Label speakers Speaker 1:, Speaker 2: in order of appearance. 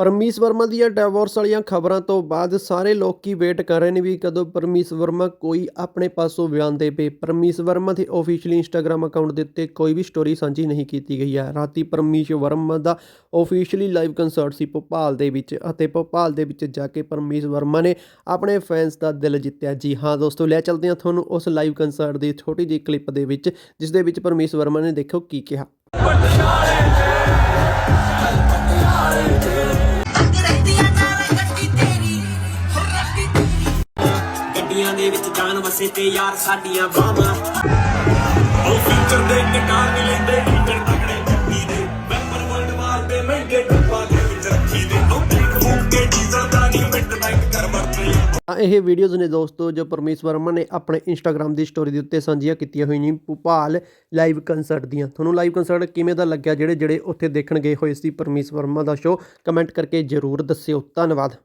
Speaker 1: ਪਰਮੀਸ ਵਰਮਾ ਦੀਆਂ ਡਿਵੋਰਸ ਵਾਲੀਆਂ ਖਬਰਾਂ ਤੋਂ ਬਾਅਦ ਸਾਰੇ ਲੋਕ ਕੀ ਵੇਟ ਕਰ ਰਹੇ ਨੇ ਵੀ ਕਦੋਂ ਪਰਮੀਸ ਵਰਮਾ ਕੋਈ ਆਪਣੇ ਪਾਸੋਂ ਬਿਆਨ ਦੇਵੇ ਪਰਮੀਸ ਵਰਮਾ ਦੇ ਆਫੀਸ਼ੀਅਲੀ ਇੰਸਟਾਗ੍ਰam ਅਕਾਊਂਟ ਦੇ ਉੱਤੇ ਕੋਈ ਵੀ ਸਟੋਰੀ ਸਾਂਝੀ ਨਹੀਂ ਕੀਤੀ ਗਈ ਹੈ। ਰਾਤੀ ਪਰਮੀਸ਼ ਵਰਮਾ ਦਾ ਆਫੀਸ਼ੀਅਲੀ ਲਾਈਵ ਕੰਸਰਟ ਸੀ ਭੋਪਾਲ ਦੇ ਵਿੱਚ ਅਤੇ ਭੋਪਾਲ ਦੇ ਵਿੱਚ ਜਾ ਕੇ ਪਰਮੀਸ਼ ਵਰਮਾ ਨੇ ਆਪਣੇ ਫੈਨਸ ਦਾ ਦਿਲ ਜਿੱਤਿਆ। ਜੀ ਹਾਂ ਦੋਸਤੋ, ਲੈ ਚੱਲਦੇ ਹਾਂ ਤੁਹਾਨੂੰ ਉਸ ਲਾਈਵ ਕੰਸਰਟ ਦੀ ਛੋਟੀ ਜਿਹੀ ਕਲਿੱਪ ਦੇ ਵਿੱਚ, ਜਿਸ ਦੇ ਵਿੱਚ ਪਰਮੀਸ਼ ਵਰਮਾ ਨੇ ਦੇਖੋ ਕੀ ਕਿਹਾ।
Speaker 2: ਗੱਡੀਆਂ ਦੇ ਵਿੱਚ ਜਾਨ ਵਸੇ ਤੇ ਯਾਰ ਸਾਡੀਆਂ ਬਾਹਾਂ।
Speaker 3: ਉਹ ਫਿਊਚਰ ਦੇ ਨਿਕਾਲ ਨਹੀਂ ਲੈਂਦੇ, ਹੀਟਰ ਤਗੜੇ ਜੱਟੀ ਦੇ। ਵੈਪਰ ਵਰਲਡ ਵਾਰ ਦੇ ਮਹਿੰਗੇ ਡੱਬਾ ਦੇ ਵਿੱਚ ਰੱਖੀ ਦੇ। ਉਹ ਟੈਂਕ ਫੂਕ ਕੇ ਡੀਜ਼ਲ ਦਾ ਨਹੀਂ ਮਿੰਟ ਬੈਂਕ ਕਰ ਵਰਤੇ।
Speaker 1: ਤਾਂ ਇਹ ਵੀਡੀਓਜ਼ ਨੇ ਦੋਸਤੋ, ਜੋ ਪਰਮੇਸ਼ ਵਰਮਾ ਨੇ ਆਪਣੇ ਇੰਸਟਾਗ੍ਰam ਦੀ ਸਟੋਰੀ ਦੇ ਉੱਤੇ ਸਾਂਝੀਆਂ ਕੀਤੀਆਂ ਹੋਈਆਂ ਨੇ ਭੋਪਾਲ ਲਾਈਵ ਕੰਸਰਟ ਦੀਆਂ। ਤੁਹਾਨੂੰ ਲਾਈਵ ਕੰਸਰਟ ਕਿਵੇਂ ਦਾ ਲੱਗਿਆ ਜਿਹੜੇ ਜਿਹੜੇ ਉੱਥੇ ਦੇਖਣ ਗਏ ਹੋਏ ਸੀ ਪਰਮੇਸ਼ ਵਰਮਾ ਦਾ ਸ਼ੋਅ ਕਮੈਂਟ ਕਰਕੇ ਜਰੂਰ ਦੱਸਿਓ। ਧੰਨਵਾਦ।